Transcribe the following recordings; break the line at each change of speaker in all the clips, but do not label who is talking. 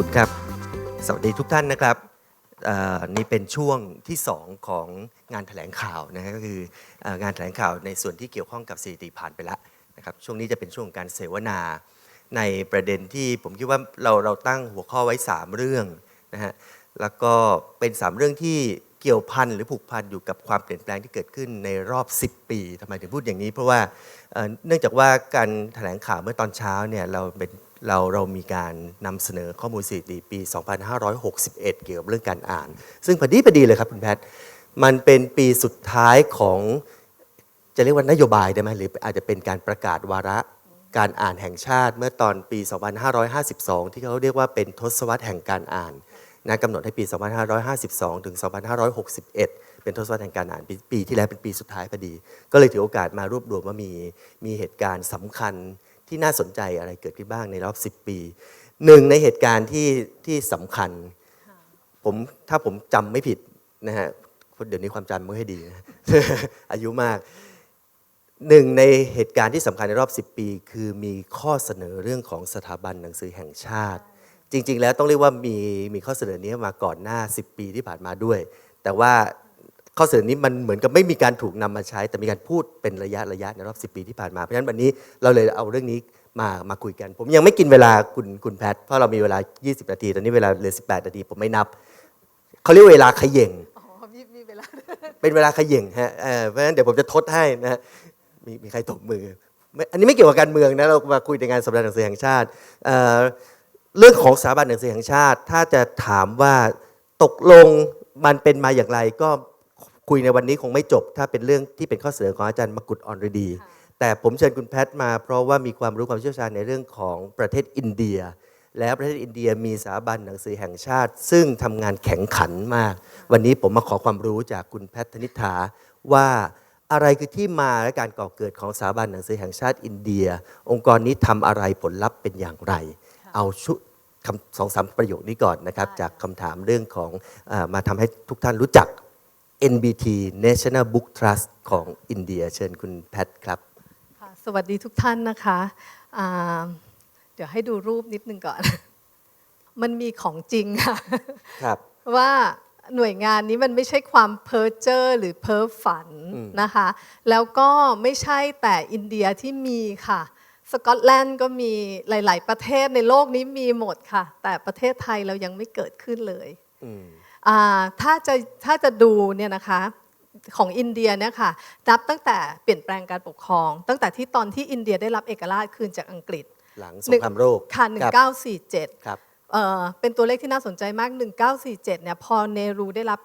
กุลครับ สวัสดีทุกท่านนะครับนี่เป็นช่วงที่ 2 ของงานแถลงข่าวนะฮะก็คือองานแถลงข่าวในส่วนที่เกี่ยวข้องกับสถิติผ่านไปแล้วนะครับช่วงนี้จะเป็นช่วงการเสวนาในประเด็นที่ผมคิดว่าเราเราตั้งหัวข้อไว้ 3 เรื่องนะฮะแล้วก็เป็น 3 เรื่องที่เกี่ยวพันหรือผูกพันอยู่กับความเปลี่ยนแปลงที่เกิดขึ้นในรอบ 10 ปีทำไมถึงพูดอย่างนี้ เพราะว่าเอ่อเนื่องจากว่าการแถลงข่าวเมื่อตอนเช้าเนี่ยเราเป็น เราเรามีการนำเสนอข้อมูลสถิติปี 2561 เกี่ยวกับเรื่องการอ่าน ซึ่งพอดีพอดีเลยครับคุณแพทย์มันเป็นปีสุดท้ายของจะเรียกว่านโยบายได้ไหมหรืออาจจะเป็นการประกาศวาระการอ่านแห่งชาติเมื่อตอนปี 2552 ที่เขาเรียกว่าเป็นทศวรรษแห่งการอ่านนะกำหนดให้ปี 2552 ถึง 2561 เป็นทศวรรษแห่งการอ่านปปีที่แล้วเป็นปีสุดท้ายพอดี ก็เลยถือโอกาสมารวบรวมว่ามีมีเหตุการณ์สำคัญ ที่น่าสนใจอะไรเกิดขึ้นบ้างในรอบ 10 ปีหนึ่งในเหตุการณ์ที่ที่สำคัญผมถ้าผมจำไม่ผิดนะฮะเดี๋ยวนี้ความจำไม่ค่อยดีนะอายุมากหนึ่งในเหตุการณ์ที่สำคัญในรอบ 10 ปี คือมีข้อเสนอเรื่องของสถาบันหนังสือแห่งชาติ จริง ๆ แล้วต้องเรียกว่ามีมีข้อเสนอนี้มาก่อนหน้า 10 ปีที่ผ่านมาด้วย แต่ว่า ข้อเสนอนี้มันเหมือนกับไม่มีการถูกนำมาใช้ แต่มีการพูดเป็นระยะระยะในรอบ10ปีที่ผ่านมาเพราะฉะนั้นวันนี้เราเลยเอาเรื่องนี้มามาคุยกัน ผมยังไม่กินเวลาคุณคุณแพทย์เพราะเรามีเวลา 20 นาที ตอนนี้เวลาเหลือ 18 นาที ผมไม่นับเขาเรียกเวลาเขย่ง
อ๋อมีมีเวลา
เป็นเวลาเขย่งฮะเอ่อเพราะฉะนั้นเดี๋ยวผมจะทดให้นะฮะมีมีใครตบมือไม่อันนี้ไม่เกี่ยวกับการเมืองนะเรามาคุยในงานสัปดาห์หนังสือแห่งชาติเอ่อเรื่องของสถาบันหนังสือแห่งชาติ ถ้าจะถามว่าตกลงมันเป็นมาอย่างไรก็ คุยในวันนี้คงไม่จบ ถ้าเป็นเรื่องที่เป็นข้อเสนอของอาจารย์มกุฎออนรดี
ค่ะ
แต่ผมเชิญคุณแพทย์มาเพราะว่ามีความรู้ความเชี่ยวชาญในเรื่องของประเทศอินเดีย แล้วประเทศอินเดียมีสถาบันหนังสือแห่งชาติ ซึ่งทำงานแข็งขันมาก วันนี้ผมมาขอความรู้จากคุณแพทย์ธนิษฐาว่าอะไรคือที่มาและการก่อเกิดของสถาบันหนังสือแห่งชาติอินเดีย องค์กรนี้ทำอะไรผลลัพธ์เป็นอย่างไร
ค่ะ
เอาชุคำสองสามประโยคนี้ก่อนนะครับ
ได้
จากคำถามเรื่องของเออมาทำให้ทุกท่านรู้จัก NBT National Book Trust ของอินเดีย เชิญคุณแพทย์ครับ
ค่ะสวัสดีทุกท่านนะคะอ่าเดี๋ยวให้ดูรูปนิดนึงก่อน มันมีของจริงค่ะ
ครับ
ว่าหน่วยงานนี้มันไม่ใช่ความเพ้อเจ้อหรือเพ้อฝัน
อืม
นะคะ แล้วก็ไม่ใช่แต่อินเดียที่มีค่ะ สกอตแลนด์ก็มีหลาย ๆ ประเทศในโลกนี้มีหมดค่ะ แต่ประเทศไทยเรายังไม่เกิดขึ้นเลย
อืม
อ่า ถ้าจะถ้าจะดูเนี่ยนะคะของอินเดียเนี่ยค่ะนับตั้งแต่เปลี่ยนแปลงการปกครอง ตั้งแต่ที่ตอนที่อินเดียได้รับเอกราชคืนจากอังกฤษ
หลังสงครามโลก
ค่ะ
ครับ
1947
ครับ
เอ่อเป็นตัวเลขที่น่าสนใจมาก 1947เนี่ยพอเนรูได้รับ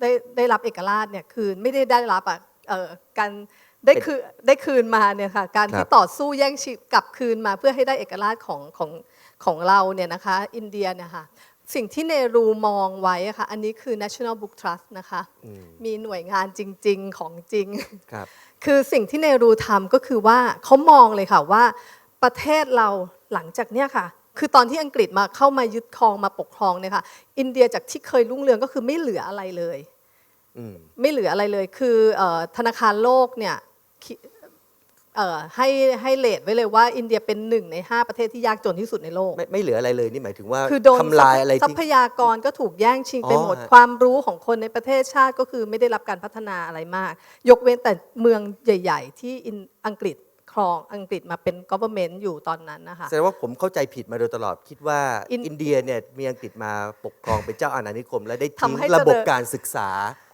ได้ได้รับเอกราชเนี่ยคืนไม่ได้ได้รับอะเอ่อการได้คืนได้คืนมาเนี่ยค่ะการที่
ครับ
ต่อสู้แย่งชิงกลับคืนมาเพื่อให้ได้เอกราชของของของเราเนี่ยนะคะอินเดียเนี่ยค่ะ สิ่งที่เนรูมองไว้อะค่ะ อันนี้คือ National Book Trust นะคะ
อืม
มีหน่วยงานจริง ๆ ของจริง
ครับ
คือสิ่งที่เนรูทำก็คือว่าเขามองเลยค่ะว่าประเทศเราหลังจากเนี้ยค่ะ คือตอนที่อังกฤษมาเข้ามายึดครองมาปกครองเนี่ยค่ะ อินเดียจากที่เคยรุ่งเรืองก็คือไม่เหลืออะไรเลย
อืม
ไม่เหลืออะไรเลย คือเออธนาคารโลกเนี่ยคิเอ่อ ให้ให้เลทไว้เลยว่าอินเดียเป็นหนึ่งในห้าประเทศที่ยากจนที่สุดในโลก
ไม่ไม่เหลืออะไรเลยนี่หมายถึงว่า
คือโดน
ทำลายอะไร
ทรั
ที่
พยากรก็ถูกแย่งชิงไปหมด
อ๋อฮะ
ความรู้ของคนในประเทศชาติก็คือไม่ได้รับการพัฒนาอะไรมาก ยกเว้นแต่เมืองใหญ่ ๆ ที่อินอังกฤษ ครองอังกฤษมาเป็น government อยู่ตอนนั้นนะคะ
แสดงว่าผมเข้าใจผิดมาโดยตลอดคิดว่า
อิน
อินเดียเนี่ยมีอังกฤษมาปกครองเป็นเจ้าอาณานิคม และได้ทิ้ง
ทำให้
ระบบ
เจริญ
การศึกษา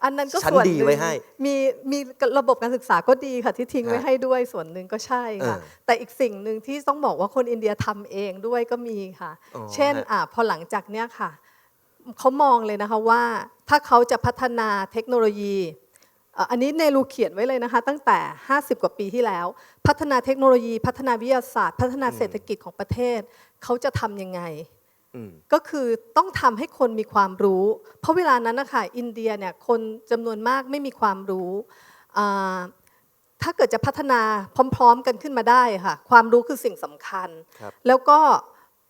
อันนั้นก็
ชั้น
ส่วน
ดี
หนึ่ง
ไว้ให้
มีมีระบบการศึกษาก็ดีค่ะที่ทิ้งไว้
ฮะ
ให้ด้วยส่วนหนึ่งก็ใช่ค่ะ
เออ
แต่อีกสิ่งหนึ่งที่ต้องบอกว่าคนอินเดียทำเองด้วยก็มีค่ะ
อ๋อ
เช่น
ฮะ
อะพอหลังจากเนี้ยค่ะเขามองเลยนะคะว่าถ้าเขาจะพัฒนาเทคโนโลยีเอ่ออันนี้เนรูเขียนไว้เลยนะคะ ตั้งแต่ 50 กว่าปีที่แล้ว พัฒนาเทคโนโลยี พัฒนาวิทยาศาสตร์ พัฒนาเศรษฐกิจของประเทศ เขาจะทำยังไง
อืม
ก็คือต้องทำให้คนมีความรู้ เพราะเวลานั้นนะคะอินเดียเนี่ยคนจำนวนมากไม่มีความรู้อ่าถ้าเกิดจะพัฒนาพร้อม ๆ กันขึ้นมาได้ค่ะ ความรู้คือสิ่งสำคัญ
ครับ
แล้วก็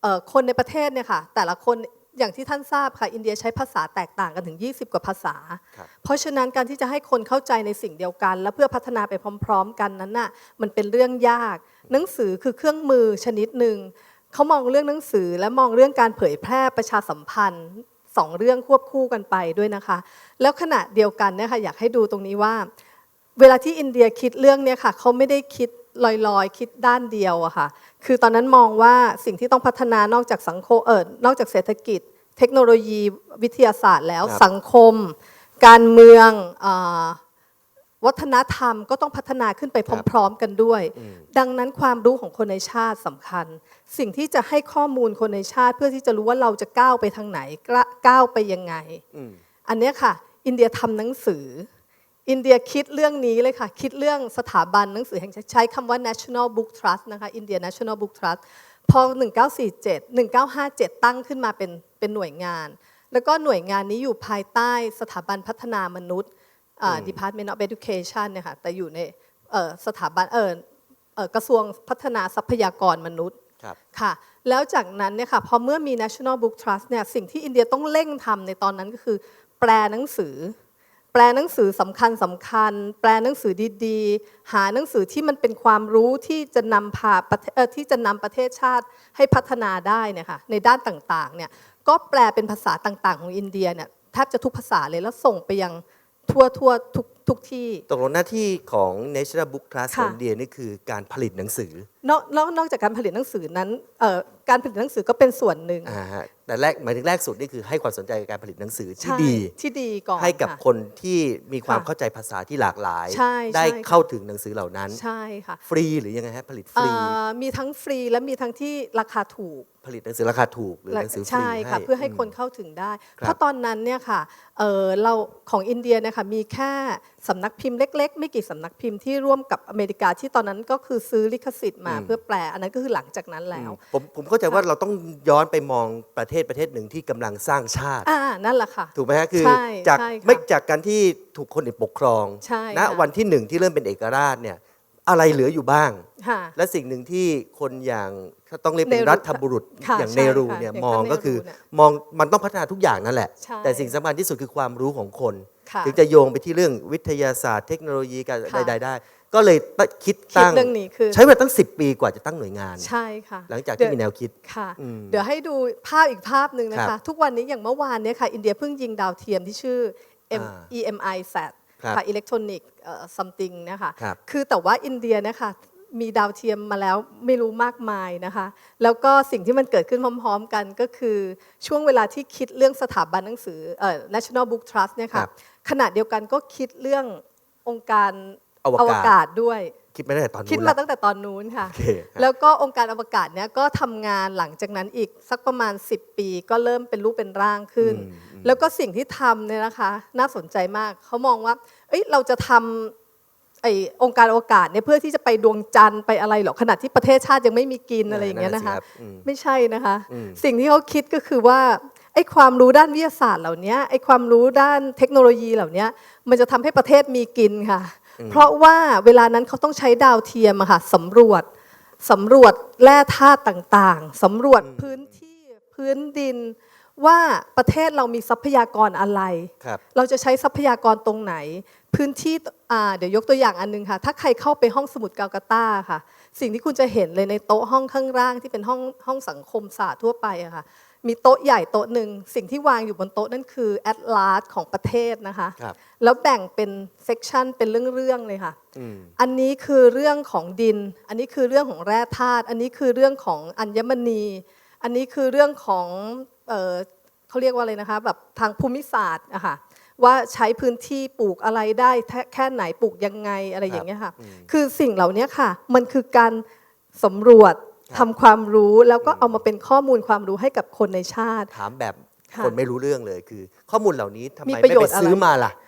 เอ่อคนในประเทศเนี่ยค่ะแต่ละคน อย่างที่ท่านทราบค่ะ อินเดียใช้ภาษาแตกต่างกันถึง 20 กว่าภาษา
ครับ
เพราะฉะนั้นการที่จะให้คนเข้าใจในสิ่งเดียวกัน และเพื่อพัฒนาไปพร้อม ๆ กันนั้นน่ะมันเป็นเรื่องยาก หนังสือคือเครื่องมือชนิดหนึ่งเขามองเรื่องหนังสือและมองเรื่องการเผยแพร่ประชาสัมพันธ์สองเรื่องควบคู่กันไปด้วยนะคะ แล้วขณะเดียวกันเนี่ยค่ะอยากให้ดูตรงนี้ว่า เวลาที่อินเดียคิดเรื่องเนี่ยค่ะเขาไม่ได้คิดลอยๆ คิดด้านเดียวอะค่ะ คือตอนนั้นมองว่าสิ่งที่ต้องพัฒนานอกจากสังคมเออนอกจากเศรษฐกิจ เทคโนโลยีวิทยาศาสตร์แล้ว
ครับ
สังคม การเมืองอาวัฒนธรรมก็ต้องพัฒนาขึ้นไปพร้อม ๆ กันด้วย ดังนั้นความรู้ของคนในชาติสำคัญ สิ่งที่จะให้ข้อมูลคนในชาติเพื่อที่จะรู้ว่าเราจะก้าวไปทางไหนกล้าก้าวไปยังไง
อืม
อันเนี้ยค่ะ อินเดียทำหนังสือ อินเดียคิดเรื่องนี้เลยค่ะ คิดเรื่องสถาบันหนังสือแห่งชาติใช้คำว่า National Book Trust นะคะ India National Book Trust พอ 1947 1957 ตั้งขึ้นมาเป็นเป็นหน่วยงาน แล้วก็หน่วยงานนี้อยู่ภายใต้สถาบันพัฒนามนุษย์อ่า Department of Education เนี่ยค่ะแต่อยู่ในเอ่อสถาบันเออเอ่อกระทรวงพัฒนาทรัพยากรมนุษย์
ครับ
ค่ะ แล้วจากนั้นเนี่ยค่ะพอเมื่อมี National Book Trust เนี่ยสิ่งที่อินเดียต้องเร่งทำในตอนนั้นก็คือ แปลหนังสือ แปลหนังสือสำคัญสำคัญ แปลหนังสือดีๆ หาหนังสือที่มันเป็นความรู้ที่จะนำพาประเทศเอ่อที่จะนำประเทศชาติให้พัฒนาได้เนี่ยค่ะในด้านต่างๆเนี่ยก็แปลเป็นภาษาต่างๆ ของอินเดียเนี่ยแทบจะทุกภาษาเลยแล้วส่งไปยังทั่วทั่วทุกทุกที่
ตกลงหน้าที่ของ National Book Trust ข
ค่ะ
องอินเดียนี่คือการผลิตหนังสือ
นอกนอกนอกจากการผลิตหนังสือนั้นเอ่อการผลิตหนังสือก็เป็นส่วนหนึ่ง
อ่าฮะ แต่แรกหมายถึงแรกสุดนี่คือให้ความสนใจกับการผลิตหนังสือที่
ใช่
ดี
ที่ดีก่อน
ให้กับ
ค่ะ
คนที่มีความ
ค่ะ
เข้าใจภาษาที่หลากหลาย
ใช่ใช่
ได้
ค่ะ
เข้าถึงหนังสือเหล่านั้น
ใช่ค่ะ
ฟรีหรือยังไงฮะผลิตฟรี
เอ่อมีทั้งฟรีและมีทั้งที่ราคาถูก
ผลิตหนังสือราคาถูกหรือหนังสือฟรี
ใช่ค่ะเพื่อให้คนเข้าถึงได้
ครับ
เพราะตอนนั้นเนี่ยค่ะเอ่อเราของอินเดียเนี่ยค่ะมีแค่สำนักพิมพ์เล็ก ๆ ไม่กี่สำนักพิมพ์ที่ร่วมกับอเมริกาที่ตอนนั้นก็คือซื้อลิขสิทธิ์มาเพื่อแปลอันนั้นก็คือหลังจากนั้นแล้ว
อืมผมผมเข้าใจว่าเราต้องย้อนไปมองประเทศประเทศหนึ่งที่กำลังสร้างชาติ
อ่านั่นแหละค่ะ
ถูกไหมฮะคือ
ใช่
จาก
ใช่ค่ะ
ไม่จากการที่ถูกคนอื่นปกครอง
ใช่
ณ
ค่ะ
วันที่หนึ่งที่เริ่มเป็นเอกราชเนี่ย อะไรเหลืออยู่บ้าง
ค่ะ
และสิ่งหนึ่งที่คนอย่างถ้าต้องเรียกเป็น
เนรู
รัฐบุรุษ
ค่ะ
อย่าง
ใช่
เนรู
ค่ะ
เนี่ย
อย่าง
มอง
ท่าน
ก็คือ
เนรูเนี่ย
มองมันต้องพัฒนาทุกอย่างนั่นแหละ
ใช่
แต่สิ่งสำคัญที่สุดคือความรู้ของคน
ค่ะ
ถึงจะโยงไปที่เรื่องวิทยาศาสตร์เทคโนโลยีการ
ค่ะ
ใดๆได้ ก็เลยคิด
คิด
ตั้ง
เรื่องนี้คือ
ใช้เวลาตั้ง 10 ปีกว่าจะตั้งหน่วยงาน
ใช่ค่ะ
หลังจาก
เดี๋
ที่
ยว
มีแนวคิด
ค่ะ
อืม
เดี๋ยวให้ดูภาพอีกภาพหนึ่งนะ
ครั
คะ
บ
ทุกวันนี้อย่างเมื่อวานเนี้ค่ะ อินเดียเพิ่งยิงดาวเทียมที่ชื่อ M
อ่า
EMI SAT
ครับ
ค่ะ Electronic เอ่ อ something นะคะ
ครับ
คือแต่ว่าอินเดียเนะคะมีดาวเทียมมาแล้วไม่รู้มากมายนะคะ แล้วก็สิ่งที่มันเกิดขึ้นพร้อม ๆ กันก็คือช่วงเวลาที่คิดเรื่องสถาบันหนังสือเอ่อ National Book Trust เนี่ย
ครั
ค่ะ
บ
ขณะเดียวกันก็คิดเรื่ององค์การ
อวกาศ
ศด้วย
คิดไม่ได้แต่ตอนนู้น
คิดมา
ละ
ตั้งแต่ตอนนู้นค่ะ
โอเคฮะ
แล้วก็องค์การอวกาศเนี่ยก็ทำงานหลังจากนั้นอีกสักประมาณ 10 ปีก็เริ่มเป็นรูปเป็นร่างขึ้น
อืมอืม
แล้วก็สิ่งที่ทำเนี่ยนะคะ น่าสนใจมากเขามองว่า เอ้ยเราจะทำไอ้องค์การอวกาศเนี่ยเพื่อที่จะไปดวงจันทร์ไปอะไรหรอกขนาดที่ประเทศชาติยังไม่มีกินอะไรอย่างเงี้ยนะคะ
นั่นน่ะสิครับอืม
ไม่ใช่นะคะ
อืม
สิ่งที่เขาคิดก็คือว่าไอ้ความรู้ด้านวิทยาศาสตร์เหล่านี้ไอ้ความรู้ด้านเทคโนโลยีเหล่านี้มันจะทำให้ประเทศมีกินค่ะ เพราะว่าเวลานั้นเขาต้องใช้ดาวเทียมอะค่ะสำรวจสำรวจแร่ธาตุต่างๆสำรวจพื้นที่พื้นดินว่าประเทศเรามีทรัพยากรอะไร
ครับ
เราจะใช้ทรัพยากรตรงไหน พื้นที่อ่าเดี๋ยวยกตัวอย่างอันหนึงค่ะ ถ้าใครเข้าไปห้องสมุดกาลกาตาค่ะ สิ่งที่คุณจะเห็นเลยในโต๊ะห้องข้างล่างที่เป็นห้องห้องสังคมศาสตร์ทั่วไปอะค่ะ มีโต๊ะใหญ่โต๊ะหนึ่งสิ่งที่วางอยู่บนโต๊ะนั่นคือแอดลาสของประเทศนะคะ
ครับ
แล้วแบ่งเป็นเซกชันเป็นเรื่องๆเลยค่ะ
อืม
อันนี้คือเรื่องของดิน อันนี้คือเรื่องของแร่ธาตุ อันนี้คือเรื่องของอัญมณี อันนี้คือเรื่องของเอ่อเขาเรียกว่าอะไรนะคะแบบทางภูมิศาสตร์อะค่ะ ว่าใช้พื้นที่ปลูกอะไรได้แค่แค่ไหนปลูกยังไงอะไรอย่างเงี้ยค่ะ คือสิ่งเหล่านี้ค่ะ มันคือการสำรวจ
ครั
ทำ
บ
ความรู้แล้วก็เอามาเป็นข้อมูลความรู้ให้กับคนในชาติ
ถามแบบ
ค่ะ
คนไม่รู้เรื่องเลยคือ ข้อมูลเหล่านี้ทำไม
มี
ไม่
ประโย
ไป
ชน์อะไร
ซื้อมาล่ะ
ค่ะ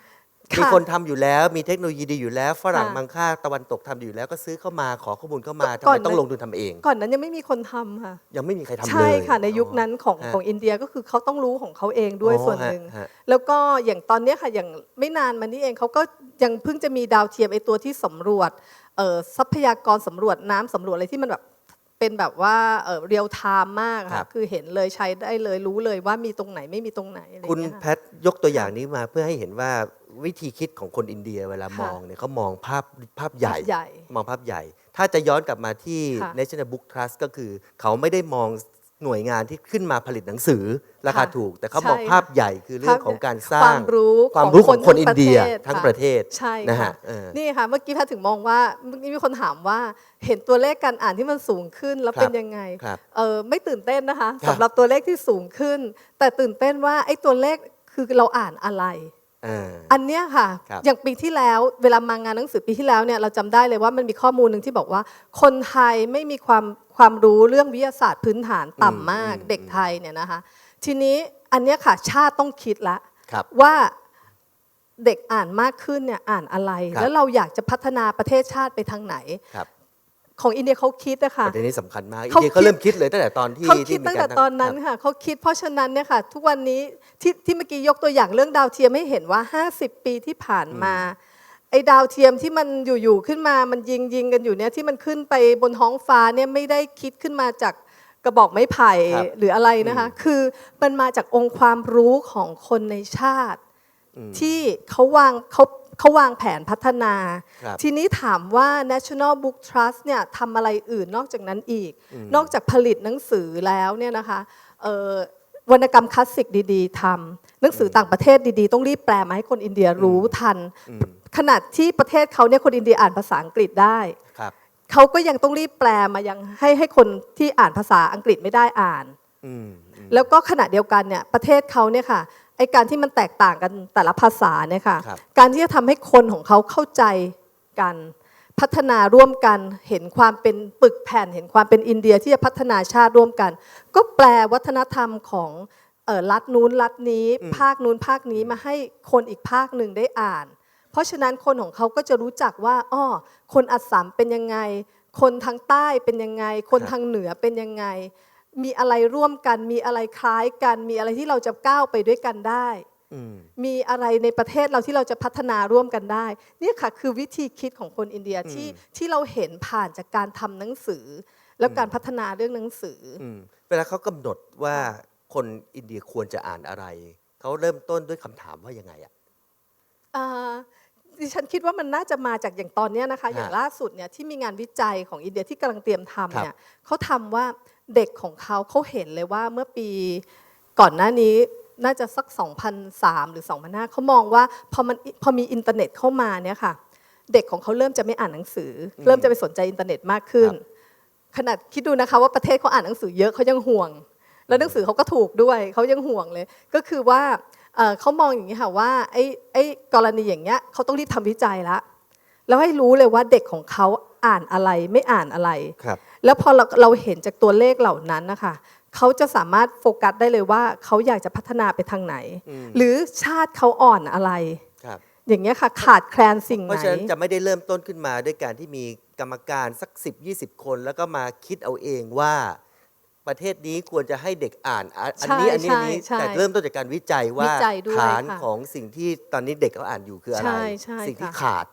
มีคนทำอยู่แล้วมีเทคโนโลยีดีอยู่แล้ว ฝรั่ง
ค่ะ
บางค่าตะวันตกทำอยู่แล้ว ก็ซื้อเข้ามาขอข้อมูลเข้ามา
ก่
ทำ
อน
ไมต้อง
นะ
ลงทุนทำเอง
ก่อนนั้นยังไม่มีคนทำค่ะ
ยังไม่มีใครทำเลย
ใช่ค่ะในยุคนั้นของ
ฮะ
ของอินเดียก็คือเขาต้องรู้ของเขาเองด้วย
อ๋อ
ส่วนหนึ่ง
ฮะฮะ
แล้วก็อย่างตอนเนี้ยค่ะอย่างไม่นานมานี้เองเขาก็ยังเพิ่งจะมีดาวเทียมไอตัวที่สำรวจเอ่อทรัพยากรสำรวจน้ำสำรวจอะไรที่มันแบบ เป็นแบบว่าเรียลไทม์มาก
ครั
ค่ะ
บ
คือเห็นเลยใช้ได้เลยรู้เลยว่ามีตรงไหนไม่มีตรงไหนอะไรอ
คุณ
ย่างเงี้ย
แพ
ค่ะ
ทยกตัวอย่างนี้มาเพื่อให้เห็นว่าวิธีคิดของคนอินเดียเวลา
ค่ะ
มองเนี่ยเขามองภาพภาพใหญ่
ภาพใหญ่
มองภาพใหญ่ ถ้าจะย้อนกลับมาที่
ค่ะ
National Book Trust ก็คือ เขาไม่ได้มอง หน่วยงานที่ขึ้นมาผลิตหนังสือราคา
ค่ะ
ถูก แต่เขามอง
ใช่
ภาพใหญ่คือเรื่องของการสร้าง
ความรู้
ความรู้ของคน
ทั้
อินเดีย
ปะทศ
ทั้ง
ค่ะ
ประเทศ
ใช่
นะ
ค่ะ
ฮะเออ
นี่ค่ะเมื่อกี้แพทย์ถึงมองว่าเมื่อกี้มีคนถามว่าเห็นตัวเลขการอ่านที่มันสูงขึ้นแล้ว
ครับ
เป็นยังไง
ครับ
เออไม่ตื่นเต้นนะคะ
ครับ
สำหรับตัวเลขที่สูงขึ้น แต่ตื่นเต้นว่าไอ้ตัวเลขคือเราอ่านอะไร
เออ
อันเนี้ยค่ะ
ครับ
อย่างปีที่แล้วเวลามางานหนังสือปีที่แล้วเนี่ยเราจำได้เลยว่ามันมีข้อมูลหนึ่งที่บอกว่า คนไทยไม่มีความ ความรู้เรื่องวิทยาศาสตร์พื้นฐานต่ำมาก
อืม
เด็กไทยเนี่ยนะคะทีนี้อันเนี้ยค่ะชาติต้องคิดละ
ครับ
ว่าเด็กอ่านมากขึ้นเนี่ยอ่านอะไร
ครับ
แล้วเราอยากจะพัฒนาประเทศชาติไปทางไหน
ครับ
ของอินเดียเขาคิดนะคะ
ประเด็นนี้สำคัญมากอิน
เขา
เดียเขา
คิด
เริ่มคิดเลยตั้งแต่ตอนที่
เขาคิด
ที่มี
ตั้ง
กา
แต่
ร
ตอนนั้น
ครับ
ค่ะเขาคิดเพราะฉะนั้นเนี่ยค่ะ ทุกวันนี้ที่ที่เมื่อกี้ยกตัวอย่างเรื่องดาวเทียมให้เห็นว่า 50 ปีที่ผ่านมา ไอ้ดาวเทียมที่มันอยู่ๆขึ้นมา มันยิงยิงกันอยู่เนี่ยที่มันขึ้นไปบนท้องฟ้าเนี่ยไม่ได้คิดขึ้นมาจากกระบอกไม้ไผ่
ครับ
หรืออะไรนะคะ คือมันมาจากองค์ความรู้ของคนในชาติ
อืม
ที่เขาวางเขาเขาวางแผนพัฒนา
ครับ
ทีนี้ถามว่า National Book Trust เนี่ยทำอะไรอื่นนอกจากนั้นอีก นอกจากผลิตหนังสือแล้วเนี่ยนะคะเอ่อวรรณกรรมคลาสสิกดี ๆทำ หนังสือต่างประเทศดีๆ ต้องรีบแปลมาให้คนอินเดียรู้ทัน ขนาดที่ประเทศเขาเนี่ยคนอินเดียอ่านภาษาอังกฤษได้
ครับ
เขาก็ยังต้องรีบแปลมายังให้ให้คนที่อ่านภาษาอังกฤษไม่ได้อ่าน
อืมอืม
แล้วก็ขณะเดียวกันเนี่ยประเทศเขาเนี่ยค่ะไอการที่มันแตกต่างกันแต่ละภาษาเนี่ยค่ะ
ครับ
การที่จะทำให้คนของเขาเข้าใจกัน พัฒนาร่วมกันเห็นความเป็นปึกแผ่น เห็นความเป็นอินเดียที่จะพัฒนาชาติร่วมกัน ก็แปลวัฒนธรรมของเอ่อ รัฐนู้นรัฐนี้ ภาคนู้นภาคนี้มาให้คนอีกภาคหนึ่งได้อ่าน เพราะฉะนั้นคนของเขาก็จะรู้จักว่าอ้อคนอัสสัมเป็นยังไง คนทางใต้เป็นยังไง คน
ครับ
ทางเหนือเป็นยังไง มีอะไรร่วมกัน มีอะไรคล้ายกัน มีอะไรที่เราจะก้าวไปด้วยกันได้
อืม
มีอะไรในประเทศเราที่เราจะพัฒนาร่วมกันได้เนี่ยค่ะคือวิธีคิดของคนอินเดียที่ที่เราเห็นผ่านจากการทำหนังสือ แล้วการพัฒนาเรื่องหนังสืออ
อืมเวลาเขากำหนดว่า คนอินเดียควรจะอ่านอะไร เขาเริ่มต้นด้วยคำถามว่ายังไงอะ
อ่าดิฉันคิดว่ามันน่าจะมาจากอย่างตอนเนี้ยนะคะ
ฮะ
อย่างล่าสุดเนี่ยที่มีงานวิจัยของอินเดียที่กำลังเตรียมทำเนี่
ครั
ย
บ
เขาทำว่าเด็กของเขาเขาเห็นเลยว่าเมื่อปีก่อนหน้านี้น่าจะสัก 2003 หรือ 2005เขามองว่าพอมันพอมีอินเทอร์เน็ตเข้ามาเนี่ยค่ะ เด็กของเขาเริ่มจะไม่อ่านหนังสืออเริ่มจะไปสนใจอินเทอร์เน็ตมากขึ้น ขนาดคิดดูนะคะว่าประเทศเขาอ่านหนังสือเยอะเขายังห่วง แล้วหนังสือเขาก็ถูกด้วยเขายังห่วงเลย ก็คือว่าเอ่อเขามองอย่างนี้ค่ะว่าไอ้ไอ้กรณีอย่างเงี้ยเขาต้องรีบทำวิจัยละแล้วให้รู้เลยว่าเด็กของเขาอ่านอะไรไม่อ่านอะไร
ครับ
แล้วพอเราเราเห็นจากตัวเลขเหล่านั้นนะคะเขาจะสามารถโฟกัสได้เลยว่าเขาอยากจะพัฒนาไปทางไหน
อืม
หรือชาติเขาอ่อนอะไร
ครับ
อย่างเงี้ยค่ะขาดแคลนสิ่ง
เพ
ไหน
ราะฉะนั้นจะไม่ได้เริ่มต้นขึ้นมาด้วยการที่มีกรรมการสัก 10 20 คน แล้วก็มาคิดเอาเองว่า ประเทศนี้ควรจะให้เด็กอ่านอะอันนี้
ใช่
อันนี้อันนี้
ใช่
แต่เริ่มต้นจากการวิจัยว่า
วิจัยด้วย
ฐาน
ค่ะ
ของสิ่งที่ตอนนี้เด็กเขาอ่านอยู่คืออะไร
ใช่ใช่
สิ่งที่
ค่ะ
ขาด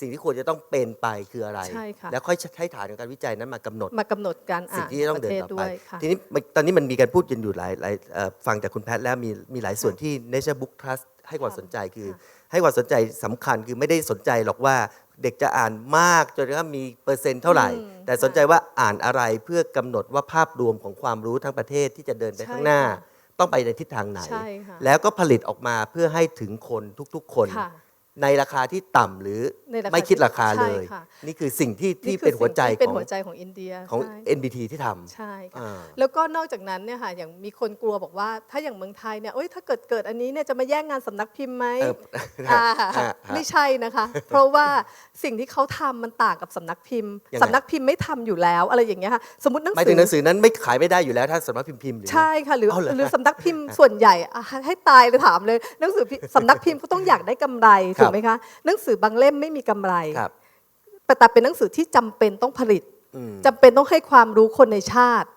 สิ่งที่ควรจะต้องเป็นไปคืออะไร
ใช่ค่ะ
แล้วค่อยใช้ฐานของการวิจัยนั้นมากำหนด
มากำหนดการ
สิ่
อ่างน
ที่จะต้อง
ป
เดิ
ระ
น
เทศ
ต่อ
ด้
ไป
วยค่ะ
ทีนี้มันตอนนี้มันมีการพูดกันอยู่หลายหลายเอ่อฟังจากคุณแพทย์แล้วมีมีหลายส่วนที่ Nature Book Trust ให้ความสนใจคือ ให้ความสนใจสำคัญคือไม่ได้สนใจหรอกว่า เด็กจะอ่านมากจนกระทั่งมีเปอร์เซ็นต์เท่าไหร่
อืม
แต่สนใจว่าอ่านอะไรเพื่อกำหนดว่าภาพรวมของความรู้ทั้งประเทศที่จะเดินไป
ใช่
ข้างหน้า
ค่ะ
ต้องไปในทิศทางไหน
ใช่ค่ะ
แล้วก็ผลิตออกมาเพื่อให้ถึงคนทุกๆคน
ค่ะ
ในราคาที่ต่ำหรือ
ในราคา
ไม่คิดราคา
ใช่
เลย
ค่ะ
นี่คือสิ่งที่ที่
คือ
เป็นหัวใจ
สิ่งที่เป็น
ของ
หัวใจของอินเดีย
ของ
ใช่
NBT ที่ทำ
ใช่ค่ะ
อ่า
แล้วก็นอกจากนั้นเนี่ยค่ะอย่างมีคนกลัวบอกว่าถ้าอย่างเมืองไทยเนี่ยเอ้ยถ้าเกิดเกิดอันนี้เนี่ยจะมาแย่งงานสำนักพิมพ์ไหม
เออ
อ่า
ฮะฮะ
ไม่ใช่นะคะ เพราะว่าสิ่งที่เขาทำมันต่างกับสำนักพิมพ์
ยังไง
สำนักพิมพ์ไม่ทำอยู่แล้ว อะไรอย่างเงี้ยค่ะสมมติหนัง
หมาย
สื
ถึงหนังสือนั้นไม่ขายไม่ได้อยู่แล้วถ้าสำนักพิมพ์พิมพ์หรือ
ใช่ค่ะหรือ
เอาเหรอ
หรือสำนักพิมพ์ส่วนใหญ่อะให้ตายเลยถามเลยหนังสือพิมพ์สำนักพิมพ์ก็ต้องอยากได้กำไร
ครับ
ถูกไหมคะหนังสือบางเล่มไม่มีกำไร
ครับ
แต่แต่เป็นหนังสือที่จำเป็นต้องผลิต
อืม
จำเป็นต้องให้ความรู้คนในชาติ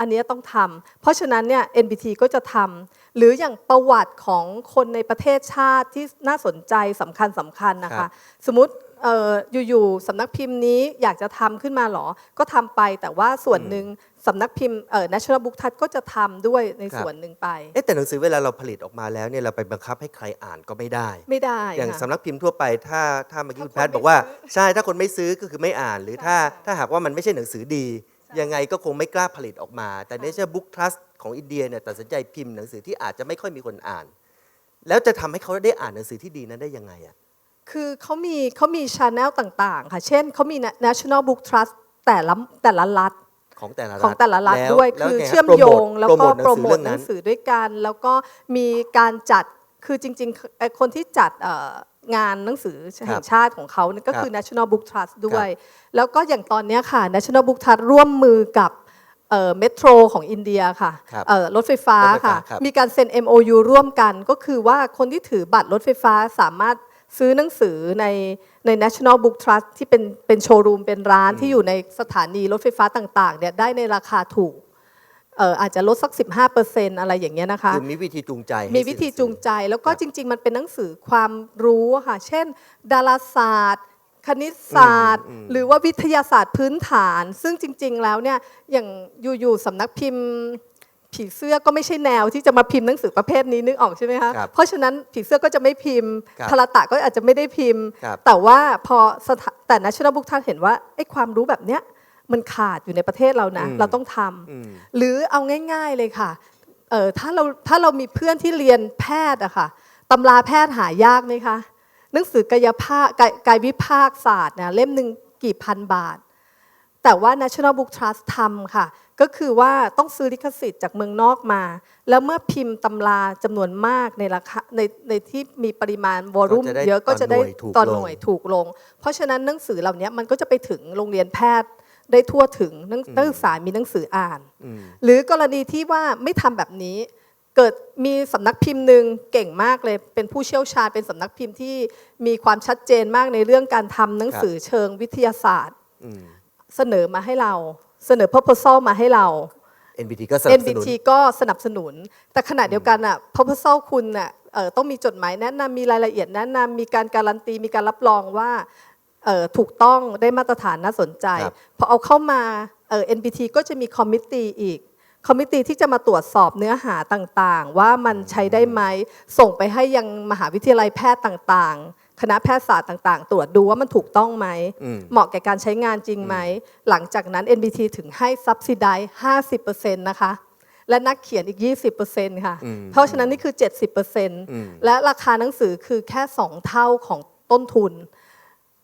อันเนี้ยต้องทำเพราะฉะนั้นเนี่ย NBT ก็จะทำหรืออย่างประวัติของคนในประเทศชาติที่น่าสนใจสำคัญสำคัญนะ
ครั
คะ
บ
สมมติเอ่ออยู่ๆสำนักพิมพ์นี้อยากจะทำขึ้นมาเหรอ ก็ทำไปแต่ว่าส่วนหนึ่ง สำนักพิมพ์เอ่อ National Book Trust ก็จะทำด้วยใน
ครับ
ส่วนหนึ่งไป
เอ๊ะแต่หนังสือเวลาเราผลิตออกมาแล้วเนี่ยเราไปบังคับให้ใครอ่านก็ไม่ได้
ไม่ได้
อย่าง
ค่ะ
สำนักพิมพ์ทั่วไปถ้าถ้าเมื่อกี้
ถ้า
คุณแพทย์
คนไม่
บอกว่า
ซื้อ
ใช่ถ้าคนไม่ซื้อก็คือไม่อ่าน หรือถ้าถ้าหากว่ามันไม่ใช่หนังสือดี ยังไงก็คงไม่กล้าผลิตออกมา แต่ Nature Book Trust ของอินเดียเนี่ยตัดสินใจพิมพ์หนังสือที่อาจจะไม่ค่อยมีคนอ่าน แล้วจะทำให้เขาได้อ่านหนังสือที่ดีนั้นได้ยังไงอะ
คือเขามีเขามีช n แนลต่าง ๆ ค่ะ เช่นเขามี National Book Trust แต่ละแต่ละรัฐ
ของแต่ละรัฐ
ของแต่ละรัฐ
แด้
วย
แล้
คือ
ไงฮะ
เชื่อมโยงแล้วก็
โปรโมทหนังสือเรื่อง
โปรโมทหนั
นั้น
งสือด้วยกัน แล้วก็มีการจัดคือจริงๆเอ่อคนที่จัดเอ่องานหนังสือแห่งชาติของเขาเนี่ยก็คือ National Book Trust ด้วย แล้วก็อย่างตอนเนี้ยค่ะ National Book Trust ร่วมมือกับเมโทรของอินเดียค่ะ
ครับ
เอ่อรถไฟฟ้าร
ถไฟฟ้า
ค่ะ
ครับ
มีการเซ็น MOU ร่วมกันก็คือว่าคนที่ถือบัตรรถไฟฟ้าสามารถ ซื้อหนังสือในใน National Book Trust ที่เป็นเป็นโชว์รูมเป็นร้านที่อยู่ในสถานีรถไฟฟ้าต่างๆเนี่ยได้ในราคาถูกเอ่ออาจจะลดสัก 15%อะไรอย่างเงี้ยนะคะ
คือมีวิธีจูงใจให้
มีวิธีจูงใจแล้วก็
ครับ
จริง ๆ มันเป็นหนังสือความรู้อะค่ะ เช่น ดาราศาสตร์ คณิตศาสตร์
อืมอืม
หรือว่าวิทยาศาสตร์พื้นฐาน ซึ่งจริง ๆ แล้วเนี่ยอย่างอยู่ๆสำนักพิมพ์ ผีเสื้อก็ไม่ใช่แนวที่จะมาพิมพ์หนังสือประเภทนี้นึกออกใช่ไหมคะ
ครับ
เพราะฉะนั้นผีเสื้อก็จะไม่พิมพ์
ครับ
ทรตะก็อาจจะไม่ได้พิมพ์
ครับ
แต่ว่าพอสถาแต่ National Book ท่านเห็นว่าไอ้ความรู้แบบเนี้ยมันขาดอยู่ในประเทศเรานะ
อืม
เราต้องทำ
อืม
หรือเอาง่าย ๆเลยค่ะ เออถ้าเราถ้าเรามีเพื่อนที่เรียนแพทย์อะค่ะตำราแพทย์หายากไหมคะ หนังสือกายภาพกายกายวิภาคศาสตร์เนี่ยเล่มหนึ่งกี่พันบาท แต่ว่า National Book Trust ทำค่ะ ก็คือว่าต้องซื้อลิขสิทธิ์จากเมืองนอกมา แล้วเมื่อพิมพ์ตำราจำนวนมากในราคาในในที่มีปริมาณวอลุ่ม
ก็จะได้
เยอะก็จะได้
ต่
ต่
อ
อ
ห
ห
น่
น่
ว
วยยถูกลง เพราะฉะนั้นหนังสือเหล่านี้มันก็จะไปถึงโรงเรียนแพทย์ได้ทั่วถึงนักนักศึกษามีหนังสืออ่าน
อืม
หรือกรณีที่ว่าไม่ทำแบบนี้ เกิดมีสำนักพิมพ์หนึ่งเก่งมากเลย เป็นผู้เชี่ยวชาญเป็นสำนักพิมพ์ที่มีความชัดเจนมากในเรื่องการทำหนังสือเชิงวิทยาศาสตร์
อืม
เสนอมาให้เรา เสนอ proposal มาให้เรา
NBT ก็สนับสนุน
NBT ก็สนับสนุน แต่ขณะเดียวกันอะ proposal คุณน่ะเอ่อต้องมีจดหมายแนะนำมีรายละเอียดแนะนำมีการการันตี มีการรับรองว่าเอ่อถูกต้องได้มาตรฐานน่าสนใจ
ครับ
พอเอาเข้ามาเอ่อ NBT ก็จะมีคอมมิตี้อีกคอมมิตี้ที่จะมาตรวจสอบเนื้อหาต่างๆ ว่ามันใช้ได้ไหมส่งไปให้ยังมหาวิทยาลัยแพทย์ต่างๆ คณะแพทยศาสตร์ต่าง ๆ ตรวจดูว่ามันถูกต้องไหม
อืม
เหมาะแก่การใช้งานจริงไหม หลังจากนั้น NBT ถึงให้ subsidize 50%นะคะ และนักเขียนอีก 20%ค่ะ
อืม
เพราะฉะนั้นนี่คือ
อืม
70%และราคาหนังสือคือแค่ 2 เท่าของต้นทุน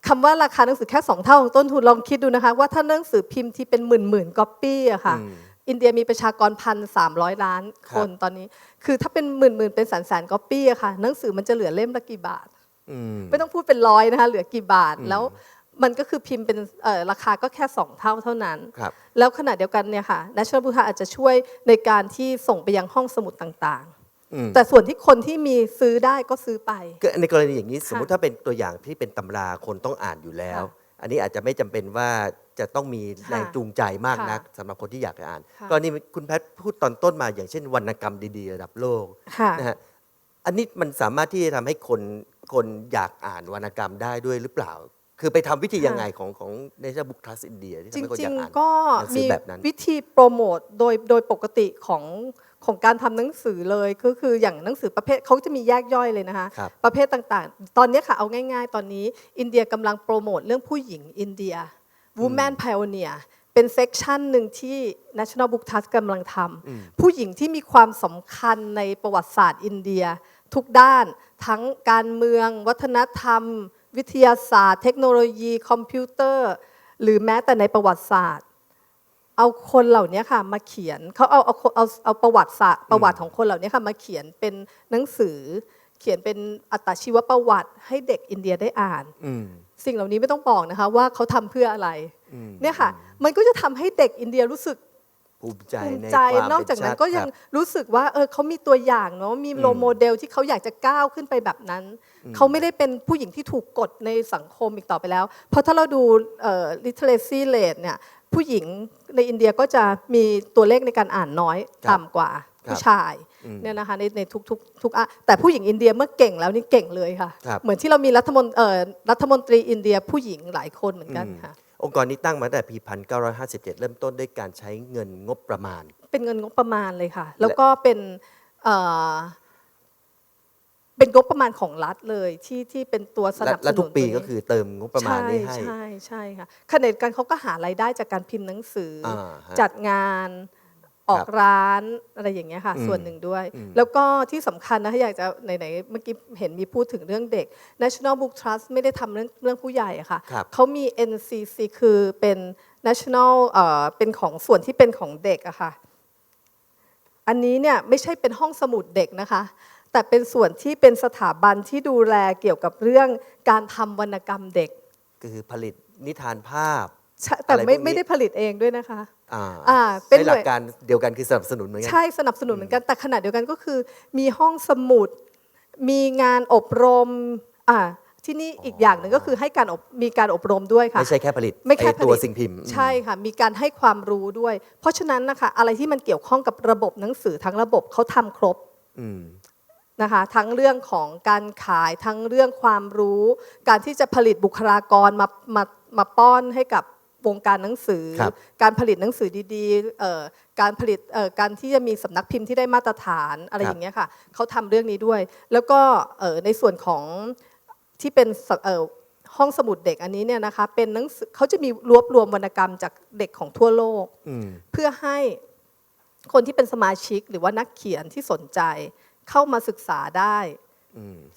คำว่าราคาหนังสือแค่2เท่าของต้นทุนลองคิดดูนะคะ ว่าถ้าหนังสือพิมพ์ที่เป็นหมื่นหมื่นก๊อปปี้อะค่ะ
อืม
อินเดียมีประชากรพันสามร้อยล้านคนตอนนี้ คือถ้าเป็นหมื่นหมื่นเป็นแสนแสนก๊อปปี้อะค่ะหนังสือมันจะเหลือเล่มละกี่บาท
อืม
ไม่ต้องพูดเป็นร้อยนะคะเหลือกี่บาท
อืม
แล้วมันก็คือพิมพ์เป็นเอ่อราคาก็แค่ 2 เท่าเท่านั้น
ครับ
แล้วขณะเดียวกันเนี่ยค่ะ National Book Trust อาจจะช่วยในการที่ส่งไปยังห้องสมุดต่าง
อืม
ๆแต่ส่วนที่คนที่มีซื้อได้ก็ซื้อไป
ก็ในกรณีอย่างนี้สมมติถ้าเป็นตัวอย่างที่เป็นตำราคนต้องอ่านอยู่แล้ว
ค่ะ
อันนี้อาจจะไม่จำเป็นว่าจะต้องมี
ค่ะ
แรงจูงใจมาก
ค่ะ
นักสำหรับคนที่อยากจะอ่าน
ค่ะ
กรณีคุณแพทย์พูดตอนต้นมาอย่างเช่นวรรณกรรมดีๆระดับโลก
ค่ะ
นะฮะอันนี้มันสามารถที่จะทำให้คน คนอยากอ่านวรรณกรรมได้ด้วยหรือเปล่า คือไปทำวิธียังไงของของ National Book Trust India ที่ทำ
จ
ให้คนอ
ริ
ยางกอ่าน
ๆก็
หนังสื
มี
อแบบนั้น
วิธีโปรโมทโดยโดยปกติของของการทำหนังสือเลยก็คืออย่างหนังสือประเภทเขาจะมีแยกย่อยเลยนะคะ
ครับ
ประเภทต่างๆ ตอนนี้ค่ะเอาง่าย ๆ ตอนนี้อินเดียกำลังโปรโมทเรื่องผู้หญิงอินเดีย Woman Pioneer เป็นเซกชันหนึ่งที่ National Book Trust กำลังทำผู้หญิงที่มีความสำคัญในประวัติศาสตร์อินเดีย ทุกด้าน ทั้งการเมือง วัฒนธรรม วิทยาศาสตร์ เทคโนโลยี คอมพิวเตอร์ หรือแม้แต่ในประวัติศาสตร์ เอาคนเหล่านี้ค่ะมาเขียนเขาเอาเอาเอาเอาประวัติศาสตร์ประวัติของคนเหล่านี้ค่ะมาเขียนเป็นหนังสือ เขียนเป็นอัตชีวประวัติให้เด็กอินเดียได้อ่าน
อืม
สิ่งเหล่านี้ไม่ต้องบอกนะคะว่าเขาทำเพื่ออะไร
อืม
เนี่ยค่ะ มันก็จะทำให้เด็กอินเดียรู้สึก
ภูมิใจ
ภูมิ
ใน
ใจ
ความ
นอกจากนั้น
เป็ช
ก็
ติ
ยัง
ครับ
รู้สึกว่าเออเขามีตัวอย่างเนาะมีโรลโมเดลที่เขาอยากจะก้าวขึ้นไปแบบนั้น เขาไม่ได้เป็นผู้หญิงที่ถูกกดในสังคมอีกต่อไปแล้ว เพราะถ้าเราดูเอ่อ literacy rate เนี่ยผู้หญิงในอินเดียก็จะมีตัวเลขในการอ่านน้อย
ครับ
ต่ำกว่าผู้ชาย
อืม
เนี่ยนะคะในในทุกทุกทุกอะแต่ผู้หญิงอินเดียเมื่อเก่งแล้วนี่เก่งเลยค่ะ
ครับ
เหมือนที่เรามีรัฐมนเอ่อรัฐมนตรีอินเดียผู้หญิงหลายคนเหมือนกัน
อืม
ค่ะ
องค์กรนี้ตั้งมาตั้งแต่ปี 1957 เริ่มต้นด้วยการใช้เงินงบประมาณ
เป็นเงินงบประมาณเลยค่ะ แล้วก็เป็นเอ่อเป็นงบประมาณของรัฐเลยที่ที่เป็นตัวส
และ
นับสนุน
และทุกปี
ตรงนี้
ก็คือเติมงบประมาณนี้ให้
ใช่ใช่ใช่ค่ะขณะเดียวกันเขาก็หารายได้จากการพิมพ์หนังสืออ
อ่าฮะ
จัดงาน ออกร้านอะไรอย่างเงี้ยค่ะ
อืม
ส่วนหนึ่งด้วย
อืม
แล้วก็ที่สำคัญนะถ้าอยากจะไหนๆเมื่อกี้เห็นมีพูดถึงเรื่องเด็ก National Book Trust ไม่ได้ทำเรื่องเรื่องผู้ใหญ่อะค่ะ
ครับ
เขามี NCC คือเป็น National เอ่อเป็นของส่วนที่เป็นของเด็กอะค่ะ อันนี้เนี่ยไม่ใช่เป็นห้องสมุดเด็กนะคะ แต่เป็นส่วนที่เป็นสถาบันที่ดูแลเกี่ยวกับเรื่องการทำวรรณกรรมเด็ก
ก็คือผลิตนิทานภาพ
ใช่แต่
อะไร
ไม่
พวกนี้
ไม่ได้ผลิตเองด้วยนะคะ
อ่า
อ่าเป็น
ใช้
ห
ห
น่
ลั
วย
กการเดียวกันคือสนับสนุนเหมือนกัน
ใช่สนับสนุนเหมือนกันแต่ขณะเดียวกันก็คือ มีห้องสมุด มีงานอบรมอ่าที่นี่อีกอย่างหนึ่งก็คือให้การอบมีการอบรมด้วยค่ะ
ไม่ใช่แค่ผลิต
ไม่แค่
อ้ตัว
ผลิต
สิ่งพิมพ์
ใช่ค่ะ มีการให้ความรู้ด้วย เพราะฉะนั้นนะคะ อะไรที่มันเกี่ยวข้องกับระบบหนังสือทั้งระบบเขาทำครบ
อืม
นะคะ ทั้งเรื่องของการขายทั้งเรื่องความรู้ การที่จะผลิตบุคลากรมามามาป้อนให้กับ วงการหนังสือ
ครับ
การผลิตหนังสือดีๆเอ่อการผลิตเอ่อการที่จะมีสำนักพิมพ์ที่ได้มาตรฐานอะไรอย่างเงี้ยค่ะเขาทำเรื่องนี้ด้วย แล้วก็เอ่อในส่วนของที่เป็นสเอ่อห้องสมุดเด็กอันนี้เนี่ยนะคะเป็นหนังสือเขาจะมีรวบรวมวรรณกรรมจากเด็กของทั่วโลก
อืม
เพื่อให้คนที่เป็นสมาชิกหรือว่านักเขียนที่สนใจเข้ามาศึกษาได้
อืม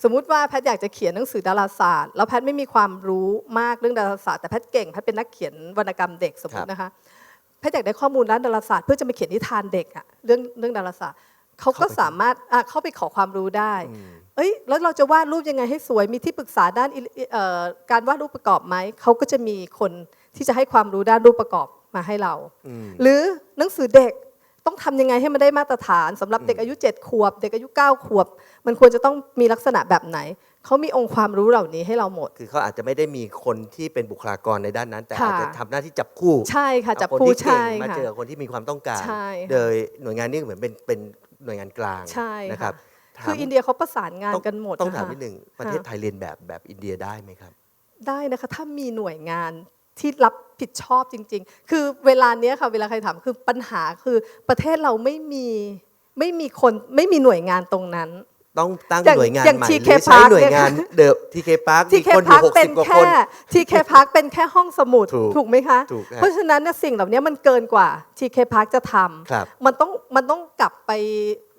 สมมุติว่าแพทย์อยากจะเขียนหนังสือดาราศาสตร์ แล้วแพทย์ไม่มีความรู้มากเรื่องดาราศาสตร์แต่แพทย์เก่งแพทย์เป็นนักเขียนวรรณกรรมเด็กสมมตินะคะแพทย์อยากได้ข้อมูลด้านดาราศาสตร์เพื่อจะมาเขียนนิทานเด็กอะเรื่องเรื่องดาราศาสตร์เขาก็สามารถอะเข้าไปขอความรู้ได้ เอ้ยแล้วเราจะวาดรูปยังไงให้สวยมีที่ปรึกษาด้านอิเอ่อการวาดรูปประกอบไหมเขาก็จะมีคนที่จะให้ความรู้ด้านรูปประกอบมาให้เรา
อืม
หรือหนังสือเด็ก ต้องทำยังไงให้มันได้มาตรฐานสำหรับเด็กอายุ 7 ขวบ เด็กอายุ 9 ขวบ มันควรจะต้องมีลักษณะแบบไหน เขามีองค์ความรู้เหล่านี้ให้เราหมด
คือเขาอาจจะไม่ได้มีคนที่เป็นบุคลากรในด้านนั้น แต่
ค่ะ
อาจจะทำหน้าที่จับคู่
ใช่ค่ะจับ
เอาคน
คู่
ที่เก่
ใช่
งมา
ค่ะ
เจอคนที่มีความต้องการ
ใช่ค่ะ
โดยหน่วยงานนี้เหมือนเป็นเป็นหน่วยงานกลาง
ใช่
นะครับ
ค่ะคือ
ถาม
อินเดียเขาประสานงาน
ต้อง
กันหมด
ต้องถาม
นะคะ
นิดหนึ่งประเทศไทยเรียนแบบแบบอินเดียได้ไหมครับ
ได้นะคะถ้ามีหน่วยงาน ที่รับผิดชอบจริง ๆ คือเวลาเนี้ยค่ะเวลาใครถามคือปัญหาคือประเทศเราไม่มีไม่มีคนไม่มีหน่วยงานตรงนั้น
ต้องตั้ง
อย่าง
หน่วยงาน
อย่าง
ใหม่
TK
หรือใช้
Park
หน่วยงาน
เนี่ย
เดิมทีเคพาร์ค
ที่
มี
เค
คนอ
พั
ยู่
ก
หก
เป็
สิ
น
บกว่าค
แค่
น
ที่เคพักเป็นแค่ห้องสมุด
ถูก
ถูกไหมคะ
ถูกฮะ
เพราะฉะนั้นเนี่ยสิ่งเหล่านี้มันเกินกว่าที่เคพักจะทำ
ครับ
มันต้องมันต้องกลับไป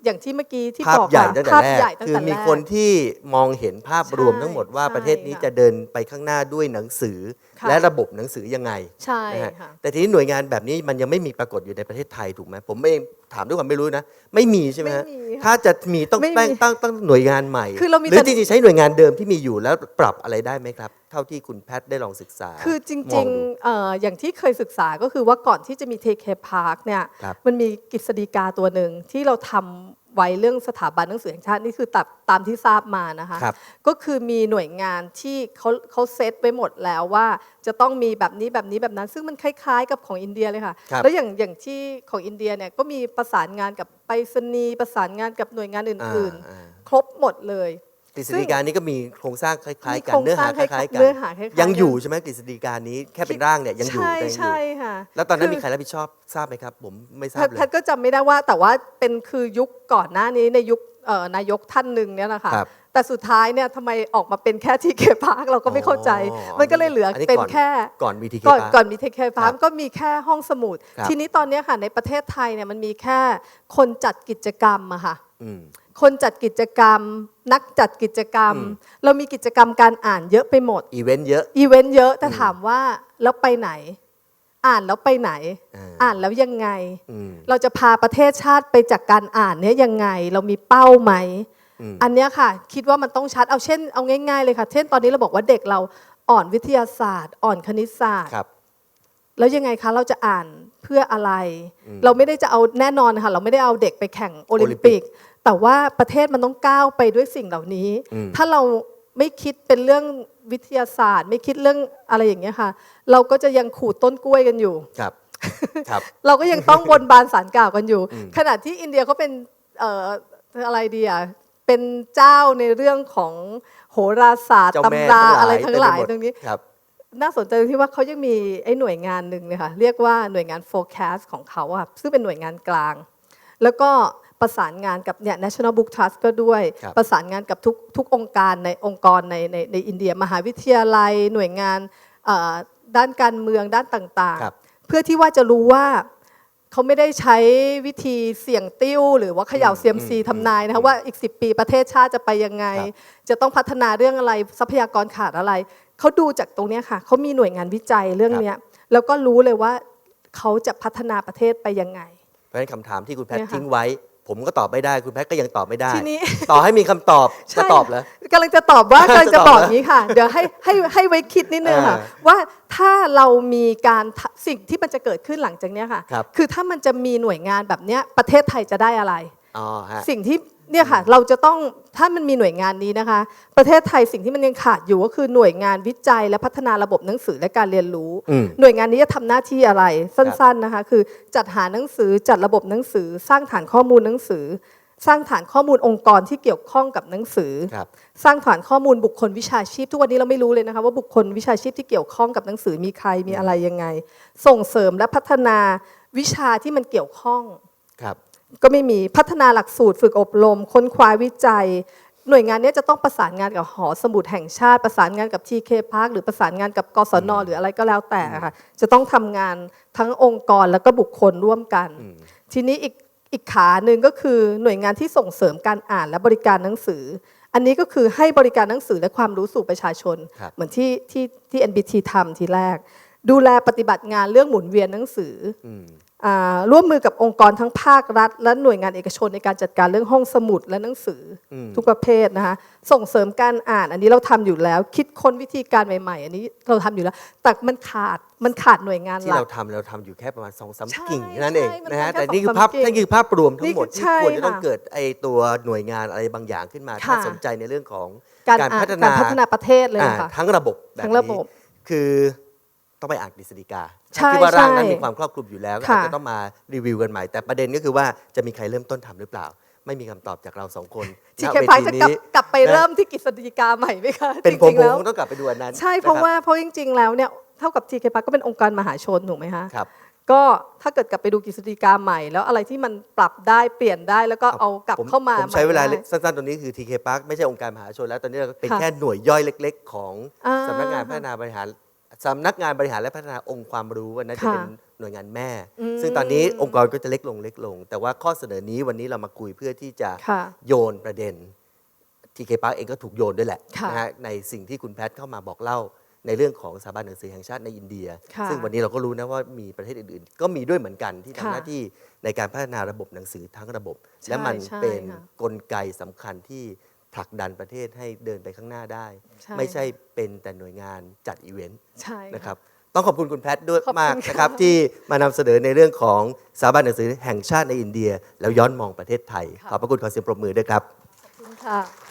อย่างที่เมื่อกี้ที่
ภาพ
บอก
ใหญ่
ค่ะ
ตั้งแต่
ภาพ
แร
ใหญ่
ก
ตั้ง
คือ
แต่
มี
แรก
คนที่มองเห็นภาพรวม
ใช่
ทั้งหมดว่า
ใช่
ประเทศนี้
ค่ะ
จะเดินไปข้างหน้าด้วยหนังสือ
ค่ะ
และระบบหนังสือยังไง
ใช่
นะฮะ
ค่ะ
แต่ทีนี้หน่วยงานแบบนี้มันยังไม่มีปรากฏอยู่ในประเทศไทยถูกไหมผมเองถามด้วยความไม่รู้นะ ไม่มีใช่ไหมฮะ
ไม่มีค่ะ
ถ้าจะมีต้อง
ไม่มี
ตั้งตั้งตั้งหน่วยงานใหม่
คือเรามี
หรือ
แต่
จริงๆใช้หน่วยงานเดิมที่มีอยู่แล้วปรับอะไรได้ไหมครับ เท่าที่คุณแพทย์ได้ลองศึกษา
คือจ
ม
ริ
อง
ง
ดู
ๆเอ่ออย่างที่เคยศึกษาก็คือว่าก่อนที่จะมี TK Park เนี่ย
ครับ
มันมีกฤษฎีกาตัวหนึ่งที่เราทำ ไว้เรื่องสถาบันหนังสือแห่งชาตินี่คือตับตามที่ทราบมานะคะ
ครับ
ก็คือมีหน่วยงานที่เขาเขาเซตไว้หมดแล้วว่า จะต้องมีแบบนี้แบบนี้แบบนั้น ซึ่งมันคล้ายๆ กับของอินเดียเลยค่ะ
ครับ
แล้วอย่างอย่างที่ของอินเดียเนี่ยก็มีประสานงานกับไปรษณีย์ประสานงานกับหน่วยงานอื่น
อ่า
ๆครบหมดเลย
กฤษฎีกานี้ก็มีโครงสร้างคล้ายๆกัน
มีโครง
เนื้อหา
สร้าง
คล้ายๆกัน
เนื้อหาคล้ายๆ
ยังอยู่
กัน
ใช่ไหมกฤษฎีกานี้แค่เป็นร่างเนี่ยยังอยู่
ใช่
แต่ยังอยู่
ใช่ค่ะ
แล้วตอนนั้น
คือ
มีใครรับผิดชอบทราบไหมครับ ผมไม่ทรา
แพ
บ
ทย์
เล
แพ
ย
ทย์ก็จำไม่ได้ว่าแต่ว่าเป็นคือยุคก่อนหน้านี้ในยุคเอ่อนายกท่านหนึ่งเนี่ยแหละค่ะ
ครับ
แต่สุดท้ายเนี่ยทำไมออกมาเป็นแค่ทีเคพาร์คเราก็ไม่เข้าใจ
อ๋อ
มันก็เลยเหลืออน
นี้
เป็น
ก่อน
แค่
ก่อนวีทีเค
ก่อน
ปาร์ค
ก่อนมีทีเคพาร์ค
ครับ
ก็มีแค่ห้องสมุด
ครับ
ทีนี้ตอนเนี้ยค่ะในประเทศไทยเนี่ยมันมีแค่คนจัดกิจกรรมอะค่ะ
อืม
คนจัดกิจกรรม นักจัดกิจกรรม
อืม
เรามีกิจกรรมการอ่านเยอะไปหมด
อีเวนต์เยอะ
อีเวนต์เยอะแต่ถามว่าแล้วไปไหน อ่านแล้วไปไหน
อ่า
อ่านแล้วยังไง
อืม
เราจะพาประเทศชาติไปจากการอ่านเนี้ยยังไง เรามีเป้าไหม
อืม
อันเนี้ยค่ะ คิดว่ามันต้องชัดเอาเช่นเอาง่าย ๆเลยค่ะ เช่นตอนนี้เราบอกว่าเด็กเราอ่อนวิทยาศาสตร์ อ่อนคณิตศาสตร์
ครับ
แล้วยังไงคะเราจะอ่านเพื่ออะไร
อืม
เราไม่ได้จะเอาแน่นอนค่ะ เราไม่ได้เอาเด็กไปแข่งโอลิม
โอลิมปิ
ปิ
ก
กแต่ว่าประเทศมันต้องก้าวไปด้วยสิ่งเหล่านี้
อืม
ถ้าเราไม่คิดเป็นเรื่องวิทยาศาสตร์ ไม่คิดเรื่องอะไรอย่างเงี้ยค่ะ เราก็จะยังขูดต้นกล้วยกันอยู่
ครับ ครับ
เราก็ยังต้องบนบานสารกล่าวกันอยู่
อืม
ขณะที่อินเดียเขาเป็นเอ่ออะไรดีอะ เป็นเจ้าในเรื่องของโหราศาสตร์
เจ้าแม่
ตำราอะไรทั้งหลาย
เต็มไปมด
ตรงนี้
ครับ
น่าสนใจตรงที่ว่าเขายังมีไอ้หน่วยงานหนึ่งเลยค่ะเรียกว่าหน่วยงาน forecast ของเขาอะซึ่งเป็นหน่วยงานกลาง แล้วก็ประสานงานกับเนี่ย National Book Trust ก็ด้วย
ครับ
ประสานงานกับทุกทุกองค์การในองค์กรในในในอินเดียมหาวิทยาลัย หน่วยงานเอ่อด้านการเมืองด้านต่าง
ครับ
ๆ เพื่อที่ว่าจะรู้ว่า เขาไม่ได้ใช้วิธีเสี่ยงติ้ว หรือว่าเขย่าเซียมซีทำนายนะคะว่าอีก 10 ปีประเทศชาติจะไปยังไง
ครับ
จะต้องพัฒนาเรื่องอะไรทรัพยากรขาดอะไร เขาดูจากตรงเนี้ยค่ะเขามีหน่วยงานวิจัยเรื่องเนี้ยแล้วก็รู้เลยว่าเขาจะพัฒนาประเทศไปยังไง
เพราะฉะนั้นคำถามที่คุณแพท
เนี่ย
ย์
ค่ะ
ทิ้งไว้ ผมก็ตอบไม่ได้คุณแพทย์ก็ยังตอบไม่ได้
ทีนี้
ต่อให้มีคำตอบ
ใช่
จะตอบเหรอ
กำลังจะตอบว่ากำลังจะ
จะตอบ
บอก
เหรอ
อย่างนี้ค่ะ เดี๋ยวให้ให้ให้ไว้คิดนิดนึงค่ะ
อ่า
ว่าถ้าเรามีการทะสิ่งที่มันจะเกิดขึ้นหลังจากเนี้ยค่ะ
ครับ
อถ้ามันจะมีหน่วยงานแบบเนี้ยประเทศไทยจะได้อะไร
อ๋อฮะ
สิ่งที่ เนี่ยค่ะเราจะต้องถ้ามันมีหน่วยงานนี้นะคะ ประเทศไทยสิ่งที่มันยังขาดอยู่ก็คือหน่วยงานวิจัยและพัฒนาระบบหนังสือและการเรียนรู้
อืม
หน่วยงานนี้จะทำหน้าที่อะไรสั้น ๆนะคะ คือจัดหาหนังสือจัดระบบหนังสือ สร้างฐานข้อมูลหนังสือ สร้างฐานข้อมูลองค์กรที่เกี่ยวข้องกับหนังสือ
ครับ
สร้างฐานข้อมูลบุคคลวิชาชีพ ทุกวันนี้เราไม่รู้เลยนะคะว่าบุคคลวิชาชีพที่เกี่ยวข้องกับหนังสือมีใครมีอะไรยังไง ส่งเสริมและพัฒนาวิชาที่มันเกี่ยวข้อง
ครับ
ก็ไม่มีพัฒนาหลักสูตรฝึกอบรม ค้นคว้าวิจัย หน่วยงานเนี้ยจะต้องประสานงานกับหอสมุดแห่งชาติ ประสานงานกับ TK Park หรือประสานงานกับกศนหรืออะไรก็แล้วแต่ค่ะจะต้องทำงานทั้งองค์กรแล้วก็บุคคลร่วมกัน ทีนี้อีกอีกขาหนึ่งก็คือหน่วยงานที่ส่งเสริมการอ่านและบริการหนังสือ อันนี้ก็คือให้บริการหนังสือและความรู้สู่ประชาชน
ครับ
เหมือนที่ที่ที่ NBT ทำทีแรก ดูแลปฏิบัติงานเรื่องหมุนเวียนหนังสืออ
ม
อ่า ร่วมมือกับองค์กรทั้งภาครัฐ และหน่วยงานเอกชนในการจัดการเรื่องห้องสมุดและหนังสืออ
ม
ทุกประเภทนะคะส่งเสริมการอ่านอันนี้เราทำอยู่แล้ว คิดค้นวิธีการใหม่ๆ อันนี้เราทำอยู่แล้ว แต่มันขาดมันขาดหน่วยงาน
ที่
หลั
เรา
ก
ทำเราทำอยู่แค่ประมาณสองสาม
ใช่
กิ่งนั่นเอง
ใช่มัน
นะฮะ
ทำแค่
แต่นี่คือ
สอง
ภาพ
สามกิ่ง
นั่นคือภาพรวมทั้งหมด
นี่คือ
ที่
ใช่
ควรจะต้อง
ค่ะ
เกิดไอตัวหน่วยงานอะไรบางอย่างขึ้นมา
ค่ะ
ถ้าสนใจในเรื่องของ
การ
การ
อ่าน
พัฒ
กา
นา
รพัฒนาประเทศเลย
อ่า
ค่ะ
ทั้งระบบแบบ
ทั้ง
นี้
ระบบ
คือ ต้องไปอ่านกฤษฎีกา
ใช่
คิดว่าร่างนั้น
ใช่
มีความครอบคลุมอยู่แล้วก็
ค่ะ
อาจจะต้องมารีวิวกันใหม่ แต่ประเด็นก็คือว่าจะมีใครเริ่มต้นทำหรือเปล่า ไม่มีคำตอบจากเราสองคน
ที
ณ
เค
เว
พา
ที
จะกลับ
นี้
กลับไป
นะ
เริ่มที่กฤษฎีกาใหม่ไหมคะ
เป็น
จ
ผม
ริงๆ
ผม
แล้ว
คงต้องกลับไปดูอันนั้น
ใช่เพราะ
นคบ
ว่าเพราะจริง ๆ แล้วเนี่ยเท่ากับทีเคพาก็เป็นองค์การมหาชนถูกไหมคะ
ครับ
ก็ถ้าเกิดกลับไปดูกฤษฎีกาใหม่ แล้วอะไรที่มันปรับได้เปลี่ยนได้แล้วก็เอากลับ
ผม
เข้ามา
ผมใช้เวลา
ใหม่
เล็ก
ได้
สั้นๆตรงนี้คือ TK Park ไม่ใช่องค์การมหาชนแล้ว ตอนนี้เราก็เป็น
ค่ะ
แค่หน่วยย่อยเล็ก ๆ ของ
อ่า
สำนักงานพัฒนาบริหาร สำนักงานบริหารและพัฒนาองค์ความรู้วันนั้นจะ
ค่ะ
เป็นหน่วยงานแม่
อืม
ซึ่งตอนนี้องค์กรก็จะเล็กลงเล็กลง แต่ว่าข้อเสนอนี้วันนี้เรามาคุยเพื่อที่จะ
ค่ะ
โยนประเด็น TK Park เองก็ถูกโยนด้วยแหละ
ค่ะ
นะฮะในสิ่งที่คุณแพทย์เข้ามาบอกเล่าในเรื่องของสถาบันหนังสือแห่งชาติในอินเดีย
ค่ะ
ซึ่งวันนี้เราก็รู้นะว่ามีประเทศอื่นๆ ก็มีด้วยเหมือนกันที่ทำ
ค่ะ
หน้าที่ในการพัฒนาระบบหนังสือทั้งระบบ
ใช่
และมัน
ใช่
เป็น
ค่ะ
กลไกสำคัญที่ ผลักดันประเทศให้เดินไปข้างหน้าได้
ใช่
ไม่ใช่เป็นแต่หน่วยงานจัดอีเวนต์
ใช่
นะครับ ต้องขอบคุณคุณแพทย์ด้วย
ขอบคุณ
มาก
ค่ะ
นะครับ ที่มานำเสนอในเรื่องของสถาบันหนังสือแห่งชาติในอินเดีย แล้วย้อนมองประเทศไทย ขอบพระคุณขอเสียงปรบมือด้วยครับ
ขอบคุณค่ะ